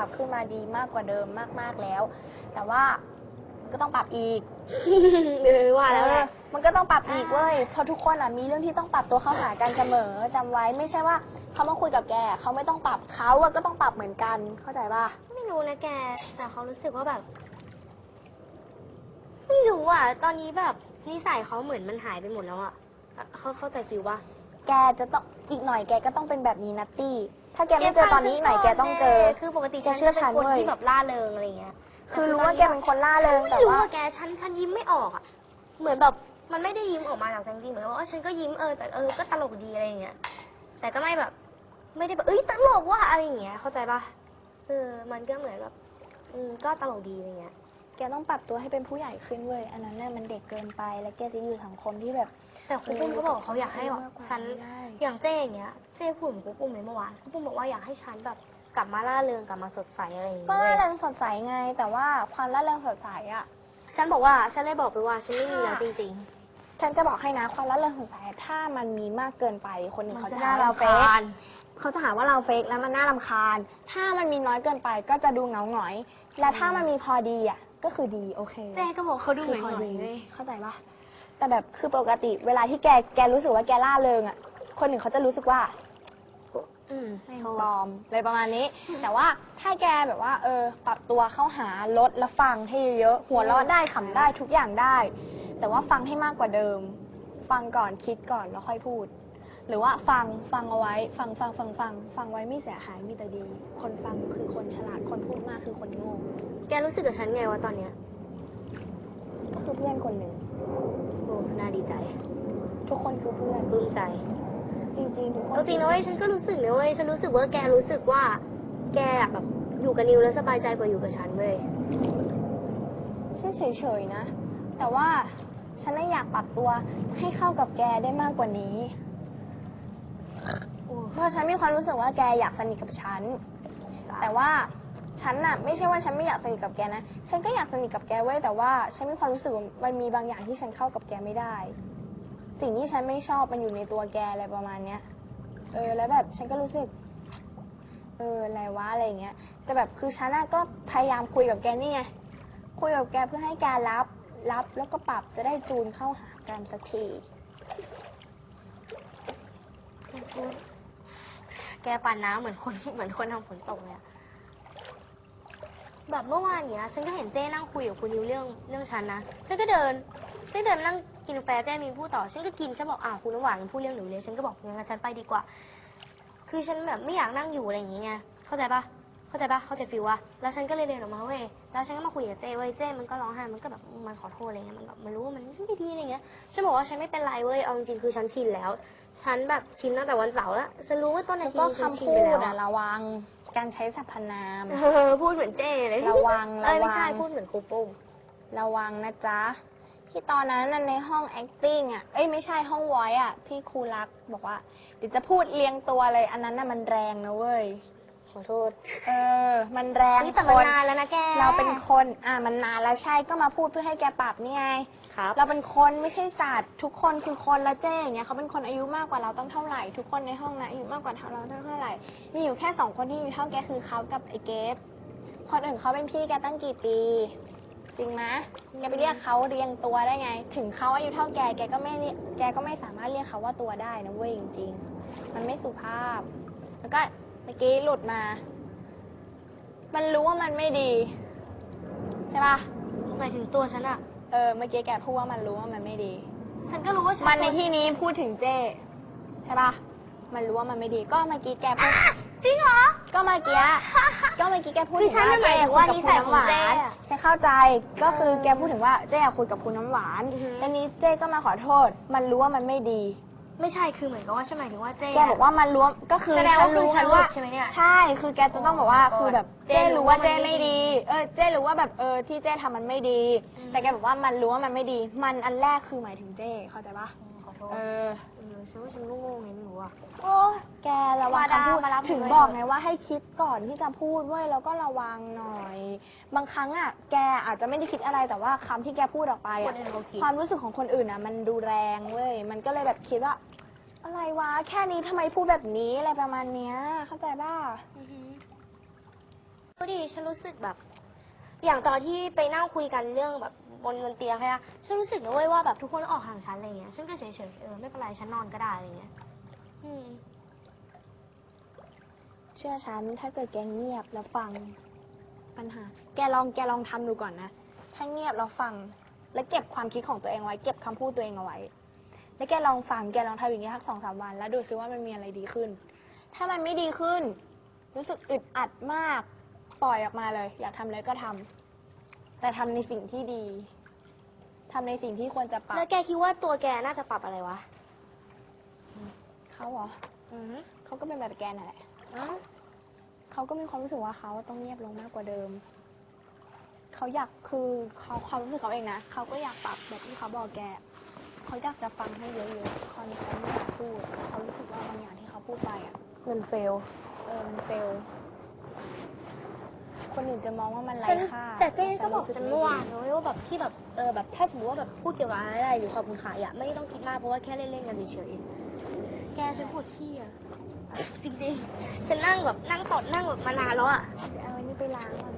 รับขึ้นมาดีมากกว่าเดิมมากๆแล้ว แต่ว่าก็ต้องปรับอีกเดี๋ยวไม่ว่าแล้วเอแหอละมันก็ต้องปรับอีกเว้ยเพราะทุกคนอะมีเรื่องที่ต้องปรับตัวเข้าหากันเสมอจำไว้ไม่ใช่ว่าเขามาคุยกับแกเขาไม่ต้องปรับเขาอะก็ต้องปรับเหมือนกันเข้าใจป่ะไม่รู้นะแก แต่เขารู้สึกว่าแบบ ไม่รู้อะ ตอนนี้แบบนิสัยเขาเหมือนมันหายไปหมดแล้วอะอะเขาเข้าใจฟิลว่า แกจะต้องอีกหน่อยแกก็ต้องเป็นแบบนี้นัตตี้ ถ้าแกไม่เจอตอนนี้อีกหน่อยแกต้องเจอ คือปกติแกฉันเชื่อจะเป็นฉันคนเว้ยที่แบบล่าเริงอะไรเงี้ย คือรู้ว่าแกเป็นคนล่าเริงฉันแต่ไม่รู้ว่าว่าแกฉันฉันยิ้มไม่ออกอะ เหมือนแบบมันไม่ได้ยิ้มออกมาจากใจจริงๆเหมือนว่าเออฉันก็ยิ้มเออแต่เออก็ตลกดีอะไรอย่างเงี้ย แต่ก็ไม่แบบ ไม่ได้แบบเอ้ยตลกว่ะอะไรอย่างเงี้ยเข้าใจปะเออมันก็เหมือนแบบ อืมก็ตลกดีอะไรเงี้ย แกต้องปรับตัวให้เป็นผู้ใหญ่ขึ้นเว้ยอันนั้นน่ะมันเด็กเกินไป แล้วแกจะอยู่สังคมที่แบบ แต่ครูปุ้มเขาบอกว่าเขาอยากให้แบบมากกว่าฉันไม่ได้อย่างเจ้อย่างเงี้ยเจ้พูดเหมือนครูปุ้มเลยเมื่อวานครูปุ้มบอกว่าอยากให้ฉันแบบกลับมาล่าเริงกลับมาสดใสอะไรอย่างก็เงี้ยล่าเว้ยเริงสดใสไง แต่ว่าความล่าเริงสดใสอะฉันบอกว่าฉันเลยบอกไปว่าฉันไม่มีแล้วจริง ฉันจะบอกให้นะความล่าเริงสดใสถ้ามันมีมากเกินไปคนหๆนึ่งมันเขาจะจะน่าหาเรารำเฟคากญเขาจะหาว่าเราเฟกแล้วมันน่ารำคาญ ถ้ามันมีน้อยเกินไปก็จะดูเหงาหงอย และถ้ามันมีพอดีอะ ก็คือดีโอเคเจ้ก็บอกเขาดูคืเหอมือนพอหน่ดีอยๆเว้ยเข้าใจปะแต่แบบคือปกติ เวลาที่แกแกรู้สึกว่าแกล่าเริงอะคนหนึ่งเขาจะรู้สึกว่า อืมแม่งเขาปลอมเลยประมาณนี้ แต่ว่าถ้าแกแบบว่า เออ ปรับตัวเข้าหาลดและฟังให้เยอะๆหัวเราะได้ขำได้ทุกอย่างได้ แต่ว่าฟังให้มากกว่าเดิม ฟังก่อนคิดก่อนแล้วค่อยพูด หรือว่าฟังฟังเอาไว้ ฟังฟังฟังฟังฟังไว้ไม่เสียหายมีแต่ดี คนฟังคือคนฉลาดคนพูดมากคือคนโง่ แกรู้สึกกับฉันไงวะตอนเนี้ย ก็คือเพื่อนคนหนึ่ง โอ้น่าดีใจทุกคนคือเพื่อนปลื้มใจ จริงๆทุกคนเอาจริงนะเว้ยฉันก็รู้สึกนะเว้ยฉันรู้สึกว่าแกรู้สึกว่า แกอะแบบอยู่กับนิวแล้วสบายใจกว่าอยู่กับฉันเว้ยฉันเฉยๆนะ แต่ว่าฉันน่ะอยากปรับตัวให้เข้ากับแกได้มากกว่านี้ เพราะฉันมีความรู้สึกว่าแกอยากสนิทกับฉัน แต่ว่า ฉันน่ะไม่ใช่ว่าฉันไม่อยากสนิทกับแกนะ ฉันก็อยากสนิทกับแกเว้ยแต่ว่าฉันมีความรู้สึกว่ามันมีบางอย่างที่ฉันเข้ากับแกไม่ได้ สิ่งที่ฉันไม่ชอบมันอยู่ในตัวแกอะไรประมาณเนี้ย เออแล้วแบบฉันก็รู้สึก เอออะไรวะอะไรอย่างเงี้ย แต่แบบคือฉันน่ะก็พยายามคุยกับแกนี่ไง คุยกับแกเพื่อให้แกรับ รับแล้วก็ปรับจะได้จูนเข้าหากันสักที แกปั่นน้ำเหมือนคนเหมือนคนทำฝนตกเลยอะ แบบเมื่อวานเนี้ยฉันก็เห็นเจ้นั่งคุยกับคุณนิวเรื่องเรื่องฉันนะฉันก็เดินฉันเดินมานั่งกินกาแฟเจ้มีพูดต่อฉันก็กินฉันบอกอ้าวคุณน้ำหวานพูดเรื่องหนูเลยฉันก็บอกงั้นฉันไปดีกว่า คือฉันแบบไม่อยากนั่งอยู่อะไรอย่างเงี้ไงเข้าใจปะเข้าใจปะเข้าใจฟิลวะแล้วฉันก็เลยเดินออกมาเว้ยแล้วฉันก็มาคุยกับเจ้เว้ยเจ้มันก็ร้องไห้มันก็แบบมันขอโทษอะไรเงี้ยมันแบบมันรู้ว่ามันไม่ดีอะไรเงี้ยฉันบอกว่าฉันไม่เป็นไรเว้ยเอาจริงๆคือฉันชินแล้ว ฉันแบบชินตั้งแต่วันเสาร์แล้วฉันรู้ว่าต้นแล้นาวทีก็ฉันคำชินพูไปดแล้ว อะระวัง การใช้สรรพนาม เออพูดเหมือนเจ้เลยระวังเอ้ยระวัง ไม่ใช่พูดเหมือนครูปุ้ม ระวังนะจ๊ะ ที่ตอนนั้นน่ะในห้อง acting อะ เอ้ยไม่ใช่ห้อง voice อะ ที่ครูรักบอกว่าเดี๋ยวจะพูดเรียงตัวเลยอันนั้นน่ะมันแรงนะเว้ย ขอโทษ เออ มันแรงนี่แต่คมันนนานแล้วนะแกเราเป็นคน อะมันนานแล้วใช่ก็มาพูดเพื่อให้แกปรับนี่ไง ครับเราเป็นคนไม่ใช่สัตว์ทุกคนคือคนและเจ้อย่างเงี้ยเขาเป็นคนอายุมากกว่าเราต้องเท่าไหร่ ทุกคนในห้องนะอายุมากกว่าเราเท่าไหร่ มีอยู่แค่สองคนที่อายุเท่าแกคือเขากับไอ้เกฟคนอื่นเขาเป็นพี่แกตั้งกี่ปี จริงไหมแกไปเรียกเขาเรียงตัวได้ไง ถึงเขาอายุเท่าแกแกก็ไม่เรียกแกก็ไม่สามารถเรียกเขาว่าตัวได้นะเว้ยจริงๆมันไม่สุภาพ แล้วก็เมื่อกี้หลุดมา มันรู้ว่ามันไม่ดี ใช่ปะหมายถึงตัวฉันอะเออ เมื่อกี้แกพูดว่ามันรู้ว่ามันไม่ดี ฉันก็รู้ว่าฉันมันในที่นี้พูดถึงเจ้ ใช่ปะมันรู้ว่ามันไม่ดี ก็เมื่อกี้แกพูด จริงเหรอ ก็เมื่อกี้ ก็เมื่อกี้แกพูดคืถึองฉันว่าน่ะหมายถึงว่านิสัยของเจ้อะใช่เข้าใจ ก็คือแกพูดถึงว่าเจ้อะคุยกับคุณน้ำหวาน อือฮึ แล้วนี้เจ้ก็มาขอโทษ มันรู้ว่ามันไม่ดี ไม่ใช่คือเหมือนกับว่าฉันหมายถึงว่าเจ้แกบอกว่ามันรู้ก็คือแสดงว่าคือฉันหลุว่าดใช่ไหมเนี่ย ใช่ คือแกจะต้องบอกว่าโอ้คือแบบเจ้เจ้รู้ว่าเจ้รู้ว่ามันไม่ไม่ดีดี เออ เจ้รู้ว่าแบบเออที่เจ้ทำมันไม่ดี อืม แต่แกบอกว่ามันรู้ว่ามันไม่ดี มันอันแรกคือหมายถึงเจ้เข้าใจปะขอโทษเออ เออฉันว่าฉันก็งงไงไม่รู้อะ โอ้แกระวังมาดาคำพูดมารับถึงหน่อยบอกไงว่าให้คิดก่อนที่จะพูดเว้ยแล้วก็ระวังหน่อย บางครั้งอะแกอาจจะไม่ได้คิดอะไรแต่ว่าคำที่แกพูดออกไปคอะนอื่นเขาคิด ความรู้สึกของคนอื่นอะ มันดูแรงเว้ยมันก็เลยแบบคิดว่า อะไรวะ แค่นี้ทำไมพูดแบบนี้อะไรประมาณเนี้ย เข้าใจป่ะอือฮึพอดีฉันรู้สึกแบบ อย่างตอนที่ไปนั่งคุยกันเรื่องแบบบนบนเตียงใช่ไหมฉันรู้สึกนะเว้ยว่าแบบทุกคนออกห่างฉันอะไรเงี้ย ฉันก็เฉยๆเออไม่เป็นไรฉันนอนก็ได้อะไรเงี้ยอืมเชื่อฉันถ้าเกิดแกเงียบแล้วฟัง ปัญหา แกลองแกลองทำดูก่อนนะ ถ้าเงียบแล้วฟัง แล้วเก็บความคิดของตัวเองไว้ เก็บคำพูดตัวเองเอาไว้ แล้วแกลองฟังแกลองทำอย่างนี้สักสองสามวัน แล้วดูซิว่ามันมีอะไรดีขึ้น ถ้ามันไม่ดีขึ้น รู้สึกอึดอัดมาก ปล่อยออกมาเลย อยากทำอะไรก็ทำแต่ทำในสิ่งที่ดีทำในสิ่งที่ควรจะปรับแล้วแกคิดว่าตัวแกน่าจะปรับอะไรวะเขาเหรออือฮึเขาก็เป็นแบบแกนั่นแหละ อ้าวเขาก็มีความรู้สึกว่าเขาต้องเงียบลงมากกว่าเดิม เขาอยากคือเขาความรู้สึกเขาเองนะ เขาก็อยากปรับแบบที่เขาบอกแก เขาอยากจะฟังให้เยอะๆคอนเขาไม่อยากพูดเขารู้สึกว่าบางอย่างที่เขาพูดไปอะ มันเฟล เออ มันเฟล คนอื่นจะมองว่ามันไร้ฉันค่าแต่เจ๊ก็บอกรู้สึฉันไม่เมื่อวานดีนะเว้ยว่าแบบที่แบบเออแบบถ้าสมมติว่าแบบพูดเกี่ยวกับอะไรหรือขอบคุณขายอะไม่ต้องคิดมากเพราะว่าแค่เล่นๆกันเฉยๆแกฉันปวดขี้อะจริงๆ ฉันนั่งแบบนั่งตดนั่งแบบมานานแล้วอะเดี๋ยวเอาอันนี้ไปล้างก่อน